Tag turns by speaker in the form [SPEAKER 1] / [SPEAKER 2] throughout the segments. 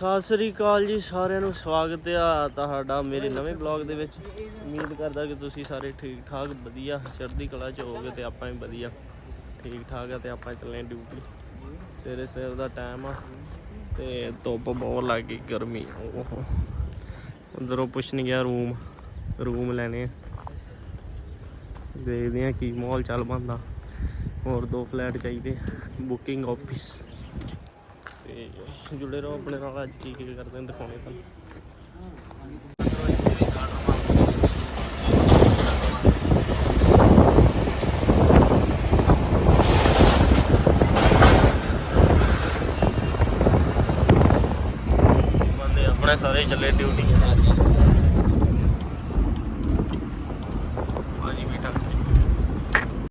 [SPEAKER 1] ਸਤਿ ਸ੍ਰੀ ਅਕਾਲ ਜੀ ਸਾਰਿਆਂ ਨੂੰ, ਸਵਾਗਤ ਆ ਤੁਹਾਡਾ ਮੇਰੇ ਨਵੇਂ ਬਲੌਗ ਦੇ ਵਿੱਚ। ਉਮੀਦ ਕਰਦਾ ਕਿ ਤੁਸੀਂ ਸਾਰੇ ਠੀਕ ਠਾਕ ਵਧੀਆ, ਚੜ੍ਹਦੀ ਕਲਾ ਚ ਹੋਵੋਗੇ ਤੇ ਆਪਾਂ ਵੀ ਵਧੀਆ ਠੀਕ ਠਾਕ ਆ ਤੇ ਆਪਾਂ ਚੱਲੇ ਡਿਊਟੀ ਸਵੇਰੇ ਸਵੇਰ ਦਾ ਟਾਈਮ ਆ ਤੇ ਧੁੱਪ ਬਹੁਤ ਲੱਗ ਗਈ, ਗਰਮੀ। ਓਹੋ। ਅੰਦਰੋਂ ਪੁੱਛ ਗਿਆ ਰੂਮ ਰੂਮ ਲੈਣੇ ਦੇਖਦੇ ਆ ਕੀ ਮਾਹੌਲ ਚੱਲ ਬੰਦਾ ਹੋਰ ਦੋ ਫਲੈਟ ਚਾਹੀਦੇ ਬੁਕਿੰਗ ਆਫਿਸ ਤੇ ਜੁੜੇ ਰਹੋ ਆਪਣੇ ਨਾਲ ਅੱਜ ਕੀ ਕੀ ਕਰਦੇ ਨੇ ਦਿਖਾਉਣੇ ਤੁਹਾਨੂੰ। ਬੰਦੇ ਆਪਣੇ ਸਾਰੇ ਚੱਲੇ ਡਿਊਟੀ ਹਾਂਜੀ ਬੇਟਾ।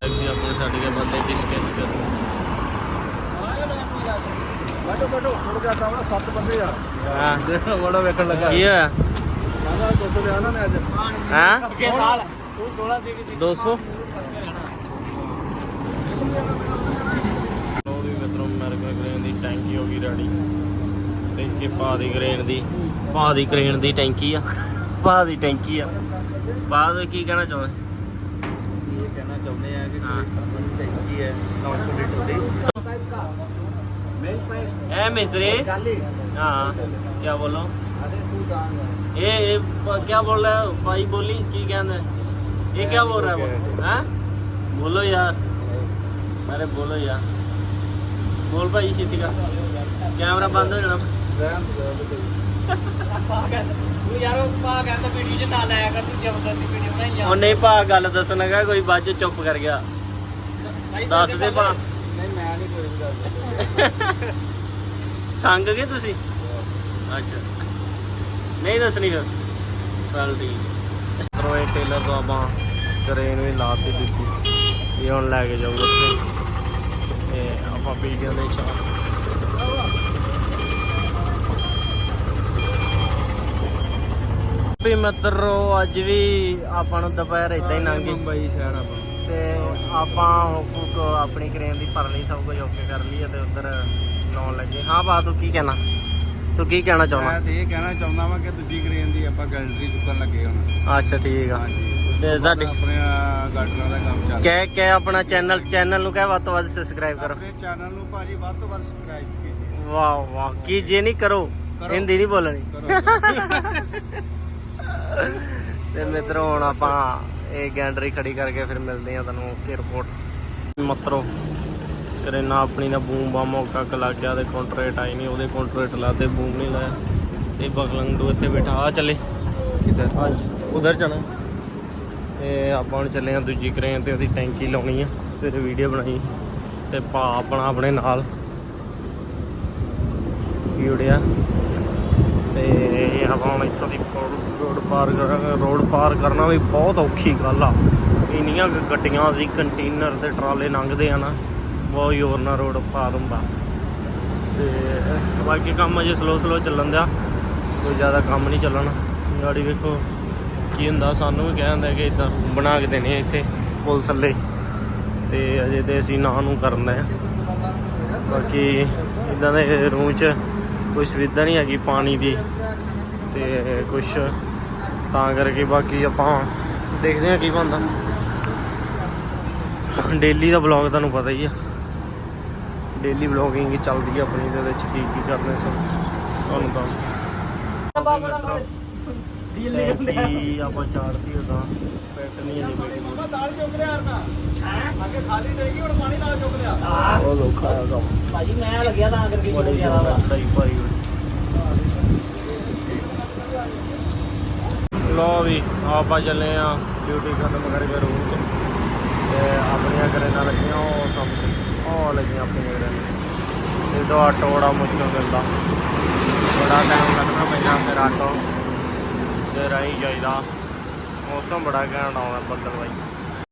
[SPEAKER 1] ਅਸੀਂ ਆਪਣੇ ਸਾਡੇ ਦੇ ਬੰਦੇ ਡਿਸਕਸ ਕਰ
[SPEAKER 2] ਬੈਠੋ ਬੈਠੋ ਥੋੜਾ ਜਿਹਾ ਤਾਂ ਸੱਤ ਬੰਦੇ ਆ।
[SPEAKER 1] ਹਾਂ।
[SPEAKER 2] ਦੇਖੋ ਬੜਾ ਵੇਖਣ ਲੱਗਾ।
[SPEAKER 1] ਕੀ ਹੋਇਆ?
[SPEAKER 2] ਸਾਡਾ ਦੋਸਤ ਲਿਆ ਨਾ ਨੇ ਅੱਜ।
[SPEAKER 1] ਹਾਂ?
[SPEAKER 2] ਅੱਗੇ ਸਾਲ ਤੂੰ 16 ਸੀ ਕਿ
[SPEAKER 1] 200 ਉਹ ਵੀ ਮਿੱਤਰੋਂ ਅਮਰੀਕਾ ਕ੍ਰੇਨ ਦੀ ਟੈਂਕੀ ਹੋ ਗਈ ਰੈਡੀ ਤੇ ਇਹ ਪਾ ਦੀ ਕ੍ਰੇਨ ਦੀ। ਪਾ ਦੀ ਕ੍ਰੇਨ ਦੀ ਟੈਂਕੀ ਆ। ਪਾ ਦੀ ਟੈਂਕੀ ਆ। ਬਾਅਦ ਕੀ ਕਹਿਣਾ ਚਾਹੁੰਦੇ?
[SPEAKER 2] ਇਹ ਕਹਿਣਾ ਚਾਹੁੰਦੇ ਆ ਕਿ ਟੈਂਕੀ ਹੈ 900 ਲੀਟਰ ਦੀ। ਪਏ
[SPEAKER 1] ਐ ਮਿਸਤਰੀ
[SPEAKER 2] ਖਾਲੀ
[SPEAKER 1] हाँ क्या बोलो
[SPEAKER 2] ਅਰੇ ਤੂੰ ਜਾਣ
[SPEAKER 1] ये ये प- क्या बोल रहा है भाई बोली की कहना है ये क्या बोल रहा है बोलो हाँ बोलो यार अरे बोलो यार बोल भाई छेती का कैमरा बंद हो जाना
[SPEAKER 2] ਤੂੰ ਯਾਰ ਉਹ ਪਾ ਕਹਿੰਦਾ ਵੀਡੀਓ ਚ ਨਾ ਲਾਇਆ ਕਰ ਤੂੰ ਜ਼ਬਰਦਸਤੀ ਵੀਡੀਓ ਬਣਾਈ
[SPEAKER 1] ਉਹ ਨਹੀਂ ਭਾ ਗੱਲ ਦੱਸਣਾਗਾ ਕੋਈ ਬਾਅਦ ਚ ਚੁੱਪ ਕਰ ਗਿਆ ਦੱਸ ਦੇ ਭਾ
[SPEAKER 2] ਨਹੀਂ ਮੈਂ ਨਹੀਂ ਕੋਈ ਵੀ ਦੱਸਦਾ
[SPEAKER 1] ਸੰਗ ਗਏ ਤੁਸੀਂ? ਅੱਛਾ। ਨਹੀਂ ਦੱਸਣੀ ਫਿਰ। ਚੱਲ ਠੀਕ ਤਰੋਏ ਟੇਲਰ ਤੋਂ ਆਪਾਂ ਕਰੇਨ ਵੀ ਲਾਤੀ ਦੂਜੀ ਇਹ ਹੁਣ ਲੈ ਕੇ ਜਾਊਗਾ ਉੱਥੇ। ਇਹ ਆਪਾਂ ਪੀ ਕੇ ਉਹਦੇ ਚਾਹ ਵੀ ਮਿੱਤਰੋ ਅੱਜ ਵੀ ਆਪਾਂ ਨੂੰ ਦੁਪਹਿਰ ਇਦਾਂ ਹੀ ਲੰਘ ਗਈ।
[SPEAKER 2] ਮੁੰਬਈ ਸ਼ਹਿਰ ਆਪਾਂ
[SPEAKER 1] ਤੇ ਆਪਾਂ ਹੁੱਕ ਆਪਣੀ ਕ੍ਰੇਨ ਦੀ ਭਰ ਲਈ ਸਭ ਕੁਝ ਓਕੇ ਕਰ ਲਈ ਤੇ ਉਧਰ ਲਾਉਣ ਲੱਗੇ। ਹਾਂ ਬਾ ਤੂੰ ਕੀ ਕਹਿਣਾ? ਤੂੰ ਕੀ ਕਹਿਣਾ
[SPEAKER 2] ਮੈਂ
[SPEAKER 1] ਚਾਹੁੰਦਾ
[SPEAKER 2] ਤੇ ਇਹ ਕਹਿਣਾ ਚਾਹੁੰਦਾ ਵਾਂ ਕਿ ਦੂਜੀ ਕ੍ਰੇਨ ਦੀ ਆਪਾਂ ਗੈਲਰੀ ਚੁੱਕਣ ਲੱਗੇ ਹੁਣ।
[SPEAKER 1] ਅੱਛਾ ਠੀਕ ਆ। ਤੇ ਤੁਹਾਡੀ
[SPEAKER 2] ਆਪਣੇ ਗਾਰਡਨਾਂ ਦਾ ਕੰਮ ਚੱਲ
[SPEAKER 1] ਕਹਿ ਕਹਿ ਆਪਣਾ ਚੈਨਲ ਚੈਨਲ ਨੂੰ ਕਹਿ ਵੱਧ ਤੋਂ ਵੱਧ ਸਬਸਕ੍ਰਾਈਬ ਕਰੋ।
[SPEAKER 2] ਆਪਣੇ ਚੈਨਲ ਨੂੰ ਭਾਜੀ ਵੱਧ ਤੋਂ ਵੱਧ ਸਬਸਕ੍ਰਾਈਬ ਕੀजिए
[SPEAKER 1] ਵਾਹ ਵਾਹ। ਕੀ ਜੇ ਨਹੀਂ ਕਰੋ। ਹਿੰਦੀ ਨਹੀਂ ਬੋਲਣੀ। ਤੇ ਮਿੱਤਰੋ ਹੁਣ ਆਪਾਂ ਇਹ ਗੈਂਡਰੀ ਖੜੀ ਕਰਕੇ ਫਿਰ ਮਿਲਦੇ ਆ ਤੁਹਾਨੂੰ ਓਕੇ ਰਿਪੋਰਟ ਮਤਰੋ ਕਰੇਨਾ ਆਪਣੀ ਨਾ ਬੂਮ ਬਾ ਮੌਕਾ ਕ ਲੱਗ ਗਿਆ ਤੇ ਕੰਟਰੇਟ ਆਈ ਨਹੀਂ ਉਹਦੇ ਕੰਟਰੇਟ ਲਾਦੇ ਬੂਮ ਨਹੀਂ ਲਾਇਆ। ਤੇ ਬਗਲੰਗੂ ਇੱਥੇ ਬੈਠਾ ਆ ਚੱਲੇ।
[SPEAKER 2] ਕਿਧਰ?
[SPEAKER 1] ਹਾਂਜੀ ਉਧਰ ਜਾਣਾ। ਤੇ ਆਪਾਂ ਹੁਣ ਚੱਲੇ ਆ ਦੂਜੀ ਕਰੇਨ ਤੇ ਉਹਦੀ ਟੈਂਕੀ ਲਾਉਣੀ ਆ ਸਵੇਰੇ ਵੀਡੀਓ ਬਣਾਈ। ਤੇ ਭਾ ਆਪਣਾ ਆਪਣੇ ਨਾਲ। ਜੁੜਿਆ ਤੇ ਆਪਾਂ ਹੁਣ ਇੱਥੋਂ ਦੀ ਰੋਡ ਪਾਰ ਕਰਾਂਗੇ ਰੋਡ ਪਾਰ ਕਰਨਾ ਵੀ ਬਹੁਤ ਔਖੀ ਗੱਲ ਆ। ਇੰਨੀਆਂ ਗੱਡੀਆਂ ਸੀ ਕੰਟੇਨਰ ਤੇ ਟਰਾਲੇ ਲੰਘਦੇ ਆ ਨਾ, ਬਹੁਤ ਜ਼ੋਰ ਨਾਲ ਰੋਡ ਪਾਰ ਹੁੰਦਾ। ਤੇ ਬਾਕੀ ਕੰਮ ਅਜੇ ਸਲੋ ਸਲੋ ਚੱਲਣ ਦਿਆ। ਕੋਈ ਜ਼ਿਆਦਾ ਕੰਮ ਨਹੀਂ ਚੱਲਣਾ। ਗਾੜੀ ਵੇਖੋ ਕੀ ਹੁੰਦਾ। ਸਾਨੂੰ ਵੀ ਕਹਿੰਦਾ ਕਿ ਇਦਾਂ ਬਣਾ ਕੇ ਦੇਣੇ ਇੱਥੇ ਪੁਲ ਥੱਲੇ। ਤੇ ਅਜੇ ਤੇ ਅਸੀਂ ਨਾ ਨੂੰ ਕਰਨਾ ਬਾਕੀ ਇਦਾਂ ਦੇ ਰੂਮ 'ਚ ਕੋਈ ਸੁਵਿਧਾ ਨਹੀਂ ਹੈਗੀ ਪਾਣੀ ਦੀ ਤੇ ਕੁਝ ਤਾਂ ਕਰਕੇ ਬਾਕੀ ਆਪਾਂ ਦੇਖਦੇ ਹਾਂ ਕੀ ਬਣਦਾ। ਡੇਲੀ ਦਾ ਵਲੌਗ ਤੁਹਾਨੂੰ ਪਤਾ ਹੀ ਆ। ਡੇਲੀ ਵਲੌਗਿੰਗ ਚੱਲਦੀ ਆ ਆਪਣੀ ਦੇ ਵਿੱਚ ਕੀ ਕੀ ਕਰਦੇ ਸਭ ਤੁਹਾਨੂੰ ਦੱਸ। ਟੈਂਕੀ ਆਪਾਂ ਚਾੜਤੀ ਉਦਾਂ ਪੈਟ ਨਹੀਂ ਅਜੇ ਬੈਠੀ
[SPEAKER 2] ਦਾਲ ਚੁੱਕ ਲਿਆ ਨਾ ਅੱਗੇ ਖਾਲੀ ਰਹੇਗੀ ਹੁਣ ਪਾਣੀ ਨਾਲ ਚੁੱਕ ਲਿਆ।
[SPEAKER 1] ਉਹ ਲੋਖਾ ਆ ਕੰਮ।
[SPEAKER 3] ਭਾਜੀ ਮੈਂ ਲੱਗਿਆ ਤਾਂ ਕਰਕੇ
[SPEAKER 1] ਬੜੀ
[SPEAKER 3] ਜ਼ਿਆਦਾ ਵਾ।
[SPEAKER 1] ਸਹੀ ਭਾਈ ਲੋ ਵੀ ਆਪਾਂ ਚੱਲੇ ਆ ਡਿਊਟੀ ਖਤਮ ਕਰਕੇ ਰੂਮ 'ਚ ਤੇ ਆਪਣੀਆਂ ਕਰੇਨਾਂ ਲੱਗੀਆਂ ਉਹ ਕੰਮ ਉਹ ਲੱਗੀਆਂ ਆਪਣੀਆਂ ਕਰੇਨਾਂ ਇਹ ਤੋਂ ਆਟੋ ਬੜਾ ਮੁਸ਼ਕਲ ਮਿਲਦਾ। ਬੜਾ ਟਾਈਮ ਲੱਗਣਾ ਪੈਂਦਾ ਫਿਰ ਆਟੋ। ਤੇ ਰਾਹੀਂ ਜਾਈਦਾ। ਮੌਸਮ ਬੜਾ ਘੈਂਟ ਆਉਣਾ ਬੱਦਲ ਬਾਈ।